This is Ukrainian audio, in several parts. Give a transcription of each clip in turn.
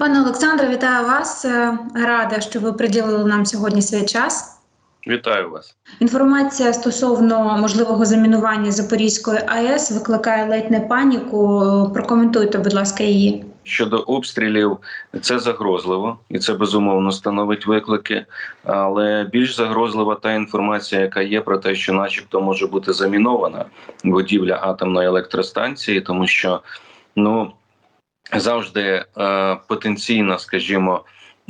Пане Олександре, вітаю вас. Е, Рада, що ви приділили нам сьогодні свій час. Вітаю вас. Інформація стосовно можливого замінування Запорізької АЕС викликає ледь не паніку. Прокоментуйте, будь ласка, її. Щодо обстрілів, це загрозливо і це безумовно становить виклики. Але більш загрозлива та інформація, яка є про те, що, начебто, може бути замінована будівля атомної електростанції, тому що ну завжди е, потенційно, скажімо.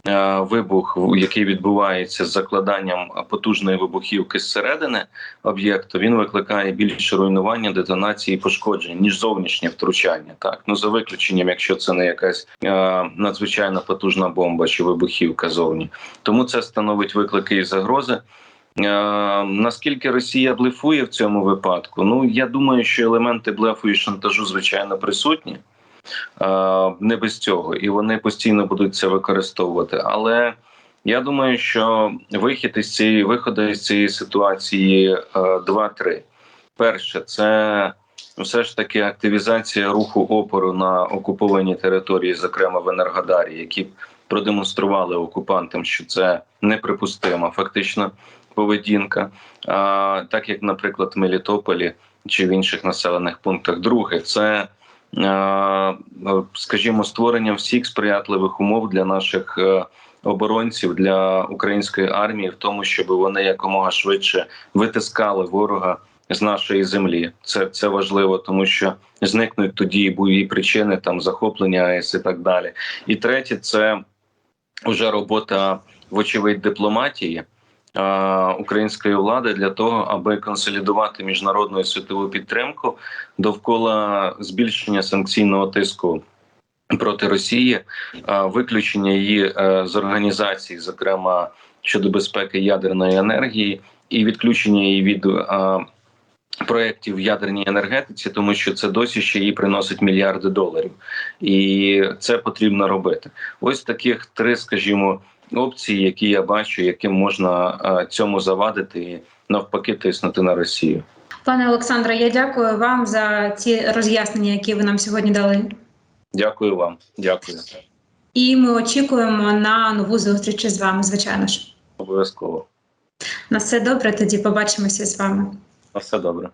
е, Вибух, який відбувається з закладанням потужної вибухівки зсередини об'єкту, він викликає більше руйнування, детонації і пошкоджень ніж зовнішнє втручання. Так ну за виключенням, якщо це не якась е, надзвичайно потужна бомба чи вибухівка зовні. Тому це становить виклики і загрози. Е, наскільки Росія блефує в цьому випадку? Ну я думаю, що елементи блефу і шантажу звичайно присутні. Е, не без цього, і вони постійно будуть це використовувати. Але я думаю, що вихід із цієї виходу із цієї ситуації е, два-три. Перше, це все ж таки активізація руху опору на окупованій території, зокрема в Енергодарі, які продемонстрували окупантам, що це неприпустима фактично поведінка. А, так як, наприклад, в Мелітополі чи в інших населених пунктах. Друге, це скажімо, створення всіх сприятливих умов для наших е, оборонців для української армії, в тому, щоб вони якомога швидше витискали ворога з нашої землі. Це це важливо, тому що зникнуть тоді бойові причини там захоплення АЕС і так далі. І третє, це вже робота вочевидь дипломатії. Української влади для того, аби консолідувати міжнародну і світову підтримку довкола збільшення санкційного тиску проти Росії, виключення її е, з організації, зокрема щодо безпеки ядерної енергії, і відключення її від проєктів в ядерній енергетиці, тому що це досі ще їй приносить мільярди доларів, і це потрібно робити. Ось таких три, скажімо, опції, які я бачу, яким можна е, цьому завадити і навпаки тиснути на Росію. Пане Олександре, я дякую вам за ці роз'яснення, які ви нам сьогодні дали. Дякую вам, дякую. І ми очікуємо на нову зустріч з вами, звичайно ж. Обов'язково. На все добре. Тоді побачимося з вами. На все добре.